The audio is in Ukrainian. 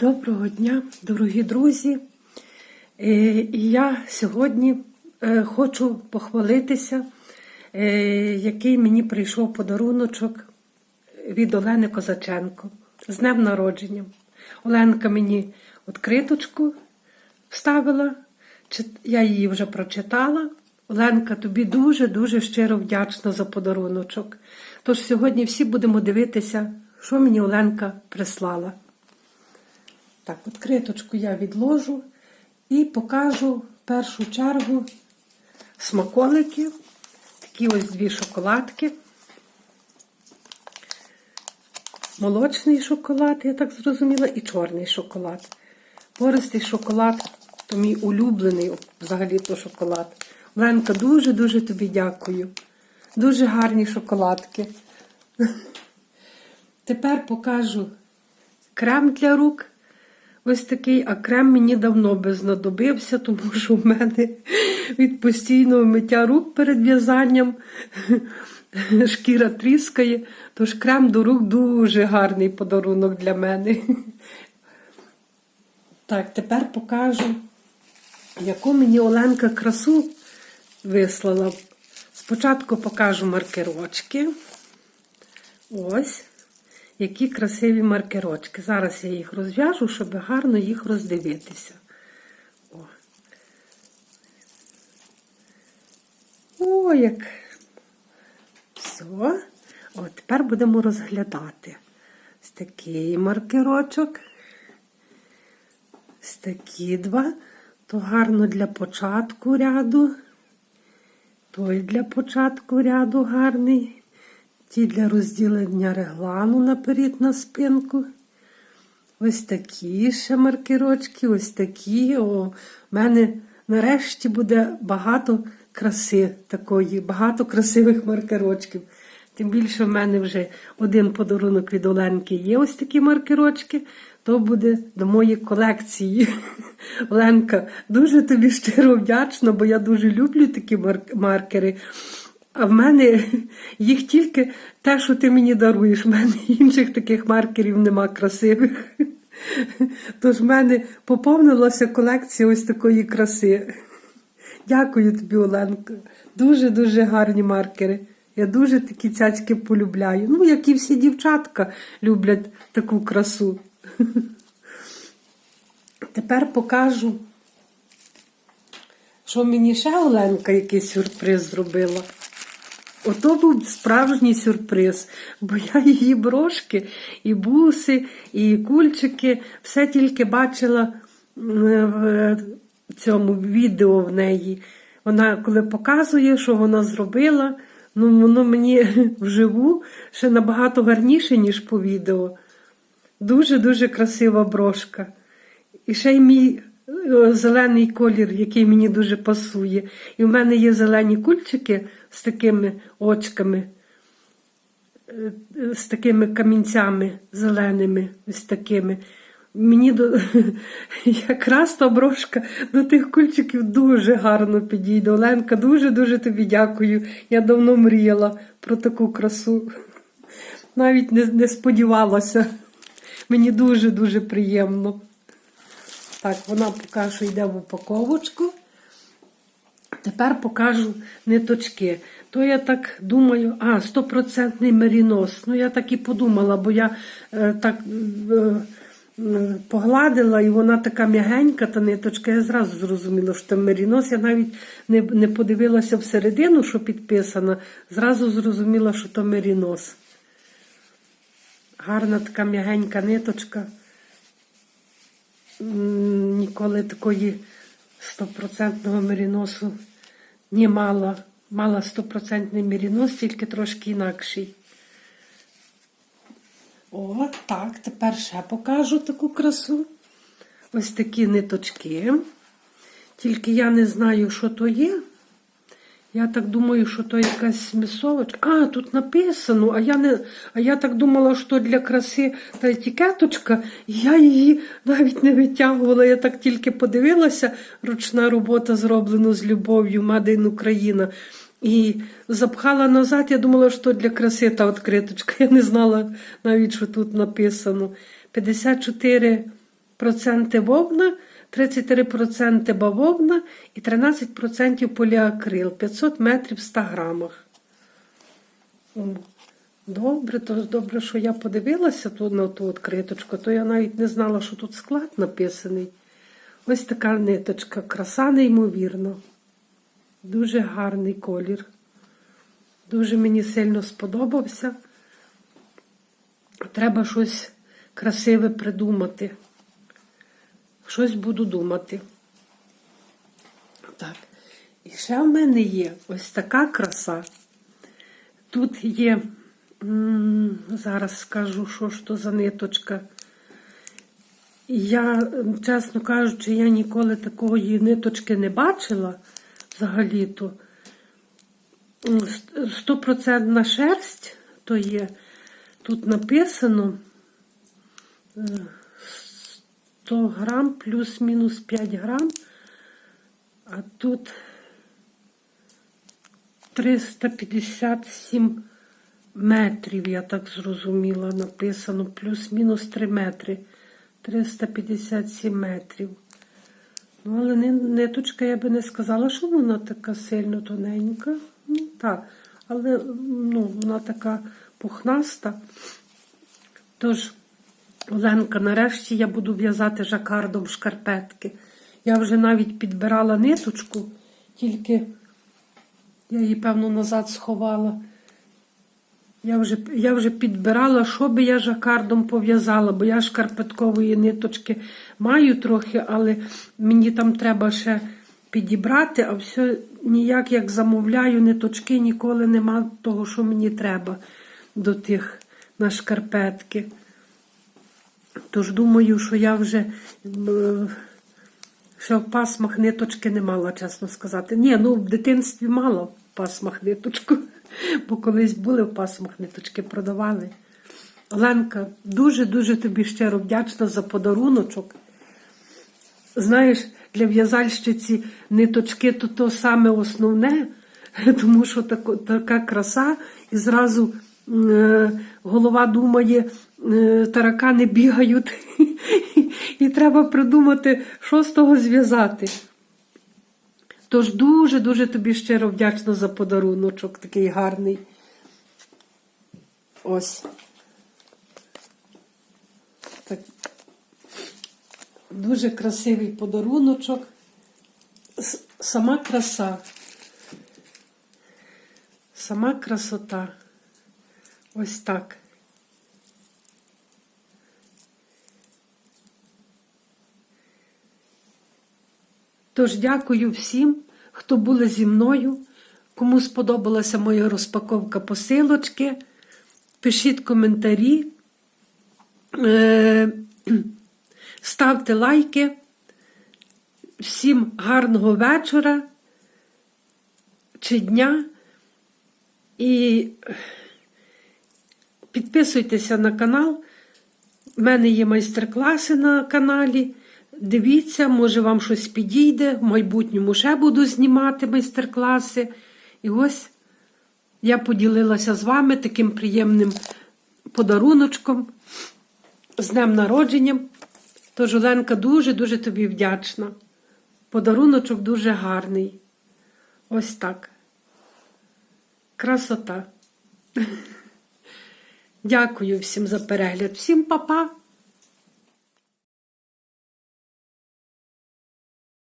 Доброго дня, дорогі друзі. Е, І я сьогодні е, хочу похвалитися, е, який мені прийшов подаруночок від Олени Козаченко з днем народження. Оленка мені відкриточку вставила, я її вже прочитала. Оленка, тобі дуже-дуже щиро вдячна за подаруночок. Тож сьогодні всі будемо дивитися, що мені Оленка прислала. Так, відкриточку я відложу і покажу в першу чергу смаколики. Такі ось дві шоколадки. Молочний шоколад, я так зрозуміла, і чорний шоколад. Пористий шоколад то мій улюблений взагалі то шоколад. Ленка, дуже-дуже тобі дякую. Дуже гарні шоколадки. Тепер покажу крем для рук. Ось такий, а крем мені давно би знадобився, тому що в мене від постійного миття рук перед в'язанням шкіра тріскає. Тож крем до рук дуже гарний подарунок для мене. Так, тепер покажу, яку мені Оленка красу вислала. Спочатку покажу маркерочки. Ось які красиві маркерочки. Зараз я їх розв'яжу, щоб гарно їх роздивитися. О, О як. Все. О, тепер будемо розглядати. Ось такий маркерочок. Ось такі два. То гарно для початку ряду. Той для початку ряду гарний. Ті для розділення реглану наперед на спинку. Ось такі ще маркерочки, ось такі. О, У мене нарешті буде багато краси такої, багато красивих маркерочків. Тим більше в мене вже один подарунок від Оленки є ось такі маркерочки. То буде до моєї колекції. Оленка, дуже тобі щиро вдячна, бо я дуже люблю такі маркери. А в мене їх тільки те, що ти мені даруєш. В мене інших таких маркерів нема красивих. Тож в мене поповнилася колекція ось такої краси. Дякую тобі, Оленко. Дуже-дуже гарні маркери. Я дуже такі цяцьки полюбляю. Ну, як і всі дівчатка люблять таку красу. Тепер покажу, що мені ще Оленка якийсь сюрприз зробила. Ото був справжній сюрприз, бо я її брошки, і буси, і кульчики, все тільки бачила в цьому відео в неї. Вона коли показує, що вона зробила, ну воно мені вживу ще набагато гарніше, ніж по відео. Дуже-дуже красива брошка. І ще й мій е, зелений колір, який мені дуже пасує. І в мене є зелені кульчики з такими очками, е, з такими камінцями зеленими, ось такими. Мені до... якраз та брошка до тих кульчиків дуже гарно підійде. Оленка, дуже-дуже тобі дякую. Я давно мріяла про таку красу. Навіть не, не сподівалася. Мені дуже-дуже приємно. Так, вона поки що йде в упаковочку. Тепер покажу ниточки. То я так думаю, а, стопроцентний мерінос. Ну, я так і подумала, бо я е, так е, е, погладила, і вона така м'ягенька, та ниточка. Я зразу зрозуміла, що це мерінос. Я навіть не, не подивилася всередину, що підписано. Зразу зрозуміла, що то мерінос. Гарна така м'ягенька ниточка. Ніколи такої стопроцентного меріносу не мала. Мала стопроцентний мерінос, тільки трошки інакший. О, так, тепер ще покажу таку красу. Ось такі ниточки. Тільки я не знаю, що то є. Я так думаю, що то якась місовочка. А, тут написано, а я не, а я так думала, що для краси та етикеточка, я її навіть не витягувала. Я так тільки подивилася, ручна робота зроблена з любов'ю, in Україна. І запхала назад, я думала, що для краси та відкриточка. Я не знала навіть, що тут написано. 54 33% вовна, 33% бавовна і 13% поліакрил. 500 метрів в 100 грамах. Добре, то добре, що я подивилася тут на ту відкриточку, то я навіть не знала, що тут склад написаний. Ось така ниточка, краса неймовірна. Дуже гарний колір. Дуже мені сильно сподобався. Треба щось красиве придумати. Щось буду думати. Так. І ще в мене є ось така краса. Тут є, зараз скажу, що ж то за ниточка. Я, чесно кажучи, я ніколи такої ниточки не бачила взагалі-то. Стопроцентна шерсть то є. Тут написано е, 100 грам плюс-мінус 5 грам, а тут 357 метрів, я так зрозуміла, написано, плюс-мінус 3 метри. 357 метрів. Ну, але ниточка, я би не сказала, що вона така сильно тоненька. Ну, так, але ну, вона така пухнаста. Тож, Оленка, нарешті я буду в'язати жакардом шкарпетки. Я вже навіть підбирала ниточку, тільки я її, певно, назад сховала. Я вже, я вже підбирала, що би я жакардом пов'язала, бо я шкарпеткової ниточки маю трохи, але мені там треба ще підібрати, а все ніяк як замовляю ниточки, ніколи нема того, що мені треба до тих на шкарпетки. Тож думаю, що я вже е, ще в пасмах ниточки не мала, чесно сказати. Ні, ну в дитинстві мала в пасмах ниточку, бо колись були в пасмах ниточки, продавали. Оленка, дуже-дуже тобі щиро вдячна за подаруночок. Знаєш, для в'язальщиці ниточки то то саме основне, тому що така краса, і зразу е, голова думає, таракани бігають, і треба придумати, що з того зв'язати. Тож дуже-дуже тобі щиро вдячна за подаруночок такий гарний. Ось. Так. Дуже красивий подаруночок. Сама краса. Сама красота. Ось так. Тож дякую всім, хто були зі мною, кому сподобалася моя розпаковка посилочки. Пишіть коментарі, е, ставте лайки. Всім гарного вечора чи дня. І підписуйтеся на канал. У мене є майстер-класи на каналі. Дивіться, може вам щось підійде. В майбутньому ще буду знімати майстер-класи. І ось я поділилася з вами таким приємним подаруночком з днем народженням. Тож, Оленка, дуже-дуже тобі вдячна. Подаруночок дуже гарний. Ось так. Красота. Дякую всім за перегляд. Всім па-па!